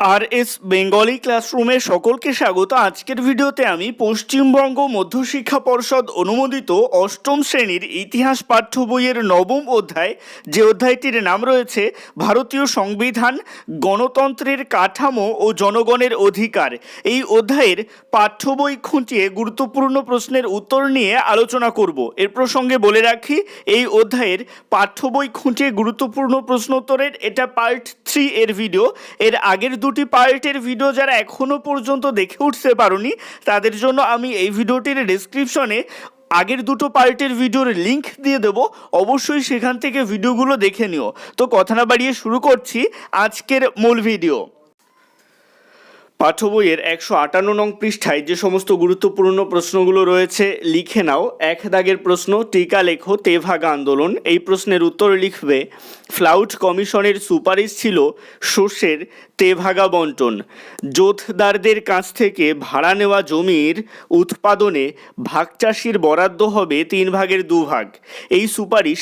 আর S Bengali ক্লাসরুমে সকলকে স্বাগত। আজকের ভিডিওতে আমি পশ্চিমবঙ্গ মধ্যশিক্ষা পর্ষদ অনুমোদিত অষ্টম শ্রেণির ইতিহাস পাঠ্য বইয়ের নবম অধ্যায়, যে অধ্যায়টির নাম রয়েছে ভারতীয় সংবিধান, গণতন্ত্রের কাঠামো ও জনগণের অধিকার। এই অধ্যায়ের পাঠ্য বই খুঁটিয়ে গুরুত্বপূর্ণ প্রশ্নের উত্তর নিয়ে আলোচনা করব। এর প্রসঙ্গে বলে রাখি, এই অধ্যায়ের পাঠ্য বই খুঁটিয়ে গুরুত্বপূর্ণ প্রশ্নোত্তরের এটা পার্ট থ্রি এর ভিডিও এর আগের দুটি পার্টের ভিডিও যারা এখনও পর্যন্ত দেখে উঠতে পারোনি, তাদের জন্য আমি এই ভিডিওটির ডেসক্রিপশনে আগের দুটো পার্টের ভিডিওর লিংক দিয়ে দেবো। অবশ্যই সেখান থেকে ভিডিওগুলো দেখে নিও। তো কথা না বাড়িয়ে শুরু করছি আজকের মূল ভিডিও পাঠ্য বইয়ের একশো আটান্ন নং পৃষ্ঠায় যে সমস্ত গুরুত্বপূর্ণ প্রশ্নগুলো রয়েছে, লিখে নাও। এক দাগের প্রশ্ন, টিকা লেখো, তেভাগা আন্দোলন। এই প্রশ্নের উত্তর লিখবে, ফ্লাউট কমিশনের সুপারিশ ছিল শস্যের তেভাগা বন্টন। জোথদারদের কাছ থেকে ভাড়া নেওয়া জমির উৎপাদনে ভাগচাষির বরাদ্দ হবে তিন ভাগের দুভাগ এই সুপারিশ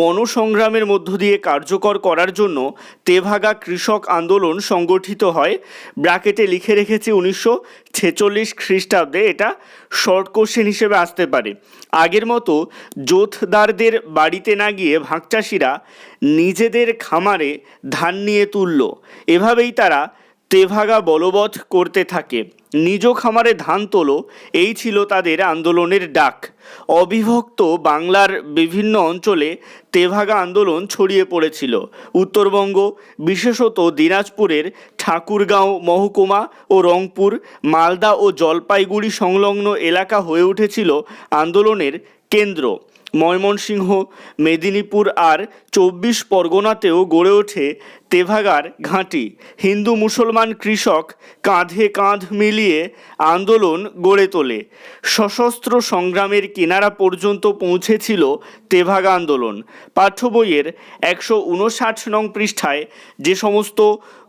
গণসংগ্রামের মধ্য দিয়ে কার্যকর করার জন্য তেভাগা কৃষক আন্দোলন সংগঠিত হয়। ব্র্যাকেটে লিখে রেখেছি উনিশশো ছেচল্লিশ খ্রিস্টাব্দে, এটা শর্ট কোশ্চেন হিসেবে আসতে পারে। আগের মতো জোথদারদের বাড়িতে না গিয়ে ভাগচাষিরা নিজেদের খামারে ধান নিয়ে তুলল। এভাবেই তারা তেভাগা বলবৎ করতে থাকে। নিজ খামারে ধান তোলো, এই ছিল তাদের আন্দোলনের ডাক। অবিভক্ত বাংলার বিভিন্ন অঞ্চলে তেভাগা আন্দোলন ছড়িয়ে পড়েছিল। উত্তরবঙ্গ, বিশেষত দিনাজপুরের ঠাকুরগাঁও, মহকুমা ও রংপুর, মালদা ও জলপাইগুড়ি সংলগ্ন এলাকা হয়ে উঠেছিল আন্দোলনের কেন্দ্র। ময়মনসিংহ, মেদিনীপুর আর চব্বিশ পরগনাতেও গড়ে ওঠে তেভাগার ঘাঁটি। হিন্দু মুসলমান কৃষক কাঁধে কাঁধ মিলিয়ে আন্দোলন গড়ে তোলে। সশস্ত্র সংগ্রামের কিনারা পর্যন্ত পৌঁছেছিল তেভাগা আন্দোলন। পাঠ্য বইয়ের একশো উনষাট নং পৃষ্ঠায় যে সমস্ত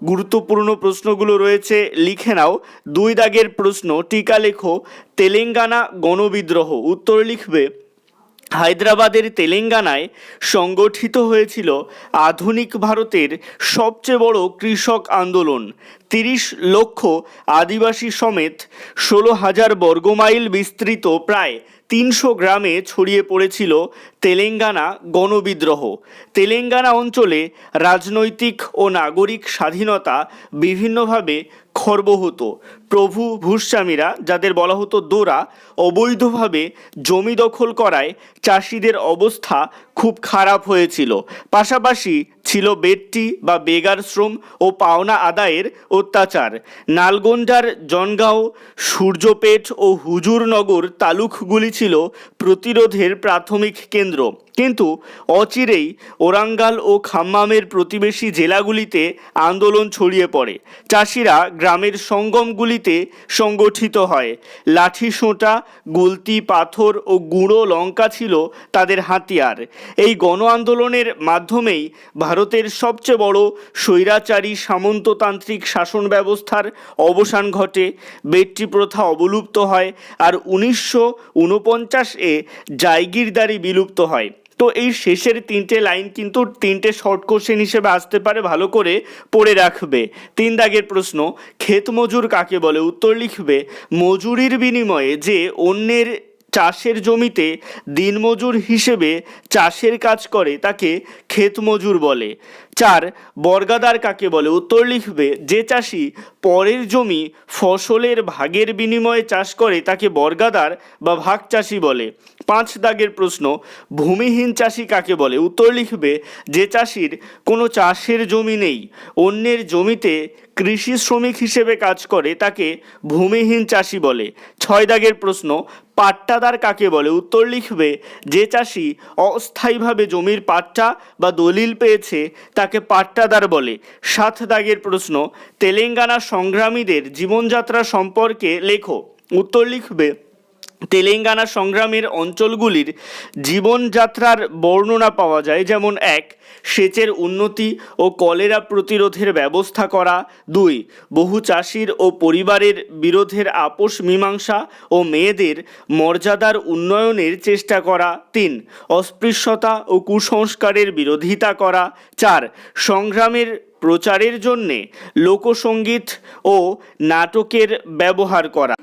গুরুত্বপূর্ণ প্রশ্নগুলো রয়েছে লিখে নাও। দুই দাগের প্রশ্ন, টিকা লেখো, তেলেঙ্গানা গণবিদ্রোহ। উত্তর লিখবে হায়দ্রাবাদের তেলেঙ্গানায় সংগঠিত হয়েছিল আধুনিক ভারতের সবচেয়ে বড় কৃষক আন্দোলন। তিরিশ লক্ষ আদিবাসী সমেত ষোলো হাজার বর্গমাইল বিস্তৃত প্রায় তিনশো গ্রামে ছড়িয়ে পড়েছিল তেলেঙ্গানা গণবিদ্রোহ। তেলেঙ্গানা অঞ্চলে রাজনৈতিক ও নাগরিক স্বাধীনতা বিভিন্নভাবে খর্ব হতো প্রভু ভূস্বামীরা যাদের বলা হতো দোরা, অবৈধভাবে জমি দখল করায় চাষিদের অবস্থা খুব খারাপ হয়েছিল। পাশাপাশি ছিল বেটটি বা বেগার শ্রম ও পাওনা আদায়ের অত্যাচার। নালগোন্ডার জনগাঁও সূর্যপেট ও হুজুরনগর তালুকগুলি ছিল প্রতিরোধের প্রাথমিক কেন্দ্র। কিন্তু অচিরেই ওরাঙ্গাল ও খাম্মামের প্রতিবেশী জেলাগুলিতে আন্দোলন ছড়িয়ে পড়ে। চাষিরা গ্রামের সঙ্গমগুলিতে সংগঠিত হয়। লাঠি সোঁটা, গুলতি পাথর ও গুঁড়ো লঙ্কা ছিল তাদের হাতিয়ার। এই গণ আন্দোলনের মাধ্যমেই ভারতের সবচেয়ে বড় স্বৈরাচারী সামন্ততান্ত্রিক শাসন ব্যবস্থার অবসান ঘটে। বেট্টি প্রথা অবলুপ্ত হয় আর উনিশশো উনপঞ্চাশ এ জায়গিরদারি বিলুপ্ত হয়। তো এই শেষের তিনটে লাইন কিন্তু তিনটে শর্ট কোশ্চেন হিসেবে আসতে পারে, ভালো করে পড়ে রাখবে। তিন দাগের প্রশ্ন ক্ষেত মজুর কাকে বলে? উত্তর লিখবে, মজুরির বিনিময়ে যে অন্যের চাষের জমিতে দিনমজুর হিসেবে চাষের কাজ করে তাকে ক্ষেত মজুর বলে। চার বর্গাদার কাকে বলে? উত্তর লিখবে, যে চাষি পরের জমি ফসলের ভাগের বিনিময়ে চাষ করে তাকে বর্গাদার বা ভাগ চাষি বলে। পাঁচ, দাগের প্রশ্ন, ভূমিহীন চাষি কাকে বলে? উত্তর লিখবে, যে চাষির কোনো চাষের জমি নেই, অন্যের জমিতে কৃষি শ্রমিক হিসেবে কাজ করে, তাকে ভূমিহীন চাষি বলে। ছয় দাগের প্রশ্ন, পাট্টাদার কাকে বলে? উত্তর লিখবে, যে চাষি অস্থায়ীভাবে জমির পাট্টা বা দলিল পেয়েছে, তাকে পাট্টাদার বলে। সাত দাগের প্রশ্ন, তেলেঙ্গানা সংগ্রামীদের জীবনযাত্রা সম্পর্কে লেখো। উত্তর লিখবে তেলেঙ্গানা সংগ্রামের অঞ্চলগুলির জীবনযাত্রার বর্ণনা পাওয়া যায়। যেমন এক, সেচের উন্নতি ও কলেরা প্রতিরোধের ব্যবস্থা করা। দুই, বহু চাষির ও পরিবারের বিরোধের আপোষ মীমাংসা ও মেয়েদের মর্যাদার উন্নয়নের চেষ্টা করা। তিন, অস্পৃশ্যতা ও কুসংস্কারের বিরোধিতা করা। চার, সংগ্রামের প্রচারের জন্যে লোকসঙ্গীত ও নাটকের ব্যবহার করা।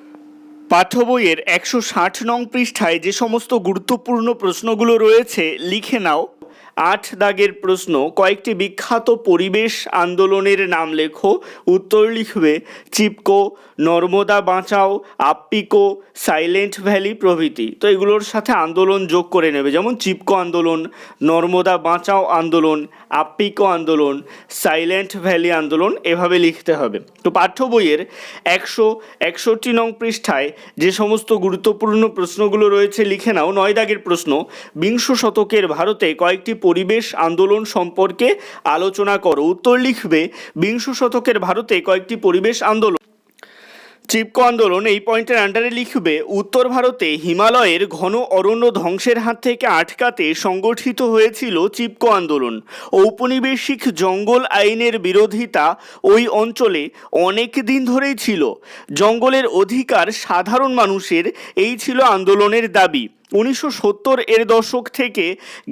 পাঠ্য বইয়ের একশো ষাট নং পৃষ্ঠায় যে সমস্ত গুরুত্বপূর্ণ প্রশ্নগুলো রয়েছে, লিখে নাও। আট দাগের প্রশ্ন, কয়েকটি বিখ্যাত পরিবেশ আন্দোলনের নাম লেখো। উত্তর লিখবে, চিপকো নর্মদা বাঁচাও, আপ্পিকো, সাইলেন্ট ভ্যালি প্রভৃতি। তো এগুলোর সাথে আন্দোলন যোগ করে নেবে। যেমন চিপকো আন্দোলন, নর্মদা বাঁচাও আন্দোলন, আপ্পিকো আন্দোলন, সাইলেন্ট ভ্যালি আন্দোলন এভাবে লিখতে হবে। তো পাঠ্য বইয়ের একশো একষট্টি নং পৃষ্ঠায় যে সমস্ত গুরুত্বপূর্ণ প্রশ্নগুলো রয়েছে লিখে নাও। নয় দাগের প্রশ্ন, বিংশ শতকের ভারতে কয়েকটি পরিবেশ আন্দোলন সম্পর্কে আলোচনা করো। উত্তর লিখবে, বিংশ শতকের ভারতে কয়েকটি পরিবেশ আন্দোলন চিপকো আন্দোলন এই পয়েন্টের আন্ডারে লিখবে, উত্তর ভারতে হিমালয়ের ঘন অরণ্য ধ্বংসের হাত থেকে আটকাতে সংগঠিত হয়েছিল চিপকো আন্দোলন। ঔপনিবেশিক জঙ্গল আইনের বিরোধিতা ওই অঞ্চলে অনেক দিন ধরেই ছিল। জঙ্গলের অধিকার সাধারণ মানুষের, এই ছিল আন্দোলনের দাবি। উনিশশো সত্তর এর দশক থেকে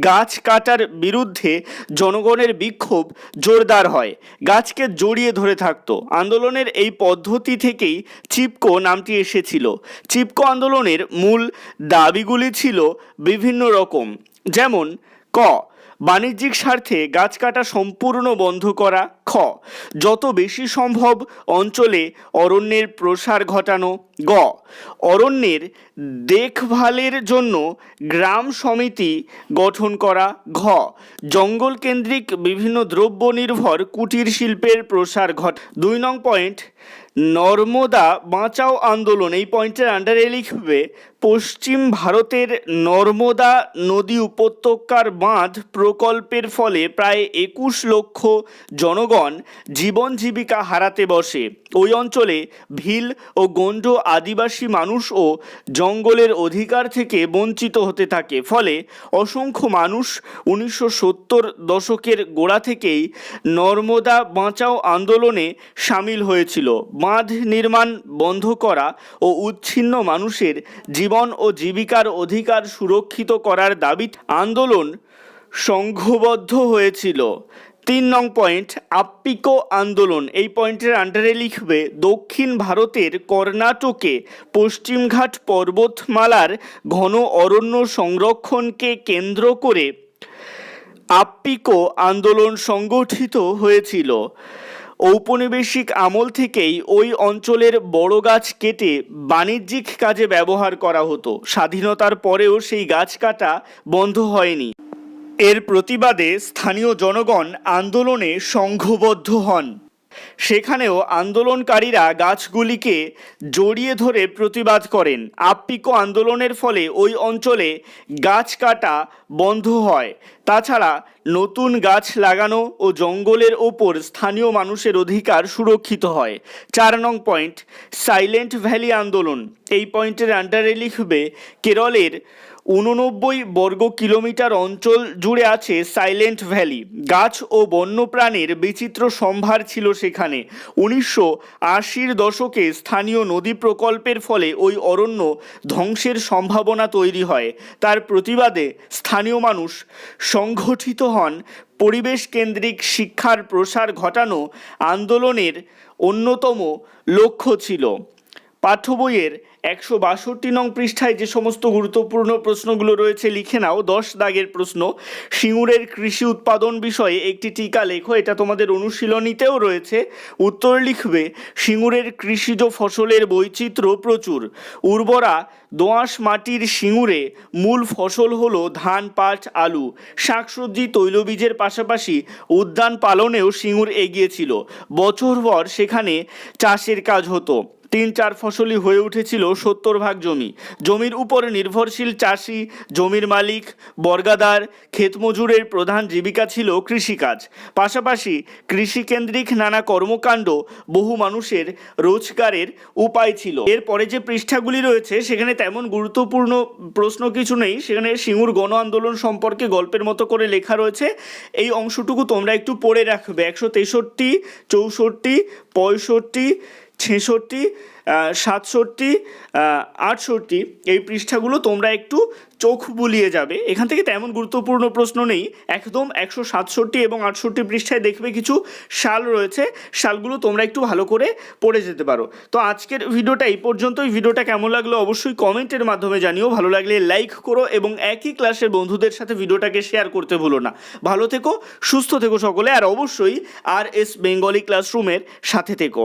গাছ কাটার বিরুদ্ধে জনগণের বিক্ষোভ জোরদার হয়। গাছকে জড়িয়ে ধরে থাকত। আন্দোলনের এই পদ্ধতি থেকেই চিপকো নামটি এসেছিল। চিপকো আন্দোলনের মূল দাবিগুলি ছিল বিভিন্ন রকম। যেমন, ক বাণিজ্যিক স্বার্থে গাছ কাটা সম্পূর্ণ বন্ধ করা, খ, যত বেশি সম্ভব অঞ্চলে অরণ্যের প্রসার ঘটানো, গ, অরণ্যের দেখভালের জন্য গ্রাম সমিতি গঠন করা, ঘ জঙ্গল কেন্দ্রিক বিভিন্ন দ্রব্য নির্ভর কুটির শিল্পের প্রসার ঘট, দুই নং পয়েন্ট নর্মদা বাঁচাও আন্দোলন, এই পয়েন্টের আন্ডারে লিখবে পশ্চিম ভারতের নর্মদা নদী উপত্যকার বাঁধ প্রকল্পের ফলে প্রায় একুশ লক্ষ জনগণ জীবন জীবিকা হারাতে বসে। ওই অঞ্চলে ভিল ও গণ্ড আদিবাসী মানুষ ও জঙ্গলের অধিকার থেকে বঞ্চিত হতে থাকে। ফলে অসংখ্য মানুষ উনিশশো সত্তর দশকের গোড়া থেকেই নর্মদা বাঁচাও আন্দোলনে সামিল হয়েছিল। বাঁধ নির্মাণ বন্ধ করা ও উচ্ছিন্ন মানুষের জীবন ও জীবিকার অধিকার সুরক্ষিত করার দাবি আন্দোলন সংঘবদ্ধ হয়েছিল। তিন নং পয়েন্ট, আপ্পিকো আন্দোলন। এই পয়েন্টের আন্ডারে লিখবে, দক্ষিণ ভারতের কর্ণাটকে পশ্চিমঘাট পর্বতমালার ঘন অরণ্য সংরক্ষণকে কেন্দ্র করে আপ্পিকো আন্দোলন সংগঠিত হয়েছিল। ঔপনিবেশিক আমল থেকেই ওই অঞ্চলের বড় গাছ কেটে বাণিজ্যিক কাজে ব্যবহার করা হতো। স্বাধীনতার পরেও সেই গাছ কাটা বন্ধ হয়নি। এর প্রতিবাদে স্থানীয় জনগণ আন্দোলনে সংঘবদ্ধ হন। সেখানেও আন্দোলনকারীরা গাছগুলিকে জড়িয়ে ধরে প্রতিবাদ করেন। আপ্পিকো আন্দোলনের ফলে ওই অঞ্চলে গাছ কাটা বন্ধ হয়। তাছাড়া নতুন গাছ লাগানো ও জঙ্গলের ওপর স্থানীয় মানুষের অধিকার সুরক্ষিত হয়। চার নং পয়েন্ট, সাইলেন্ট ভ্যালি আন্দোলন। এই পয়েন্টের আন্ডারে লিখবে, কেরলের উননব্বই বর্গ কিলোমিটার অঞ্চল জুড়ে আছে সাইলেন্ট ভ্যালি। গাছ ও বন্যপ্রাণীর বিচিত্র সম্ভার ছিল সেখানে। উনিশশো আশির দশকে স্থানীয় নদী প্রকল্পের ফলে ওই অরণ্য ধ্বংসের সম্ভাবনা তৈরি হয়। তার প্রতিবাদে স্থানীয় মানুষ সংগঠিত হন পরিবেশ কেন্দ্রিক শিক্ষার প্রসার ঘটানো আন্দোলনের অন্যতম লক্ষ্য ছিল। পাঠ্য বইয়ের একশো বাষট্টি নং পৃষ্ঠায় যে সমস্ত গুরুত্বপূর্ণ প্রশ্নগুলো রয়েছে, লিখে নাও। দশ দাগের প্রশ্ন। সিঙ্গুরের কৃষি উৎপাদন বিষয়ে একটি টিকা লেখো, এটা তোমাদের অনুশীলনীতেও রয়েছে। উত্তর লিখবে সিঙ্গুরের কৃষিজ ফসলের বৈচিত্র্য প্রচুর। উর্বরা দোআঁশ মাটির সিঙ্গুরে মূল ফসল হলো ধান, পাট, আলু। শাকসবজি, তৈলবীজের পাশাপাশি উদ্যান পালনেও সিঙ্গুর এগিয়েছিল বছর বছরভর সেখানে চাষের কাজ হতো। তিন চার ফসলি হয়ে উঠেছিল সত্তর ভাগ জমি। জমির উপর নির্ভরশীল চাষি, জমির মালিক, বর্গাদার, ক্ষেতমজুরের প্রধান জীবিকা ছিল কৃষিকাজ। পাশাপাশি কৃষিকেন্দ্রিক নানা কর্মকাণ্ড বহু মানুষের রোজগারের উপায় ছিল। এরপরে যে পৃষ্ঠাগুলি রয়েছে, সেখানে তেমন গুরুত্বপূর্ণ প্রশ্ন কিছু নেই। সেখানে সিঙ্গুর গণ আন্দোলন সম্পর্কে গল্পের মতো করে লেখা রয়েছে। এই অংশটুকু তোমরা একটু পড়ে রাখবে। একশো তেষট্টি, চৌষট্টি, পঁয়ষট্টি ছেষট্টি সাতষট্টি আটষট্টি, এই পৃষ্ঠাগুলো তোমরা একটু চোখ বুলিয়ে যাবে। এখান থেকে তেমন গুরুত্বপূর্ণ প্রশ্ন নেই। একদম একশো সাতষট্টি এবং আটষট্টি পৃষ্ঠায় দেখবে কিছু সাল রয়েছে। সালগুলো তোমরা একটু ভালো করে পড়ে যেতে পারো। তো আজকের ভিডিওটা এই পর্যন্ত পর্যন্তই। ভিডিওটা কেমন লাগল অবশ্যই কমেন্টের মাধ্যমে জানিও। ভালো লাগলে লাইক করো এবং একই ক্লাসের বন্ধুদের সাথে ভিডিওটাকে শেয়ার করতে ভুলো না। ভালো থেকো, সুস্থ থেকো সকলে, আর অবশ্যই আর এস বেঙ্গলি ক্লাসরুমের সাথে থেকো।